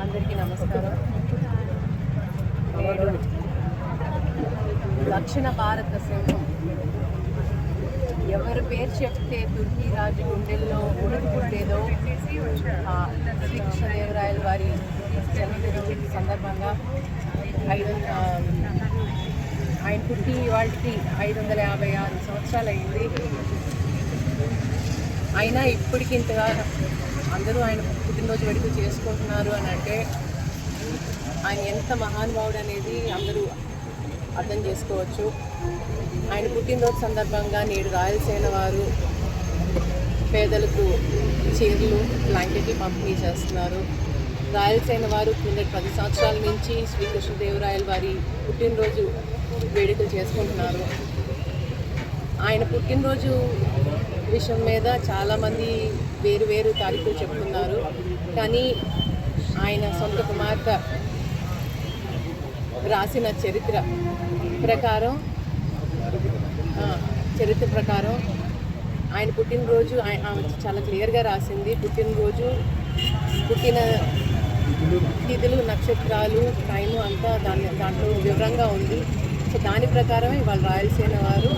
అందరికీ నమస్కారం. దక్షిణ భారత సింహం ఎవరి పేరు చెప్తే తుర్కీ రాజు గుండెల్లో ఉనికి పుట్టేదో ఆ శ్రీకృష్ణదేవరాయల వారి జన్మదినం సందర్భంగా ఐదు ఆయన పుట్టి వాళ్ళకి ఐదు వందల యాభై ఆరు సంవత్సరాలు అయింది అయినా ఇప్పటికి ఇంతగా అందరూ ఆయన పుట్టినరోజు వేడుక చేసుకుంటున్నారు అని అంటే ఆయన ఎంత మహానుభావుడు అనేది అందరూ అర్థం చేసుకోవచ్చు. ఆయన పుట్టినరోజు సందర్భంగా నేడు రాయలసీమ వారు పేదలకు చీరలు బ్లాంకెట్లు పంపిణీ చేస్తున్నారు. రాయలసీమ వారు కిందటి పది సంవత్సరాల నుంచి శ్రీకృష్ణదేవరాయల వారి పుట్టినరోజు వేడుకలు చేసుకుంటున్నారు. ఆయన పుట్టినరోజు విషయం మీద చాలామంది వేరు వేరు తారీఖులు చెప్తున్నారు. కానీ ఆయన సొంత కుమార్తె రాసిన చరిత్ర ప్రకారం చరిత్ర ప్రకారం ఆయన పుట్టినరోజు ఆమె చాలా క్లియర్గా రాసింది. పుట్టినరోజు పుట్టిన తిథులు నక్షత్రాలు టైము అంతా దాని దాంట్లో వివరంగా ఉంది. సో దాని ప్రకారమే ఇవాళ రాయలసీమ వారు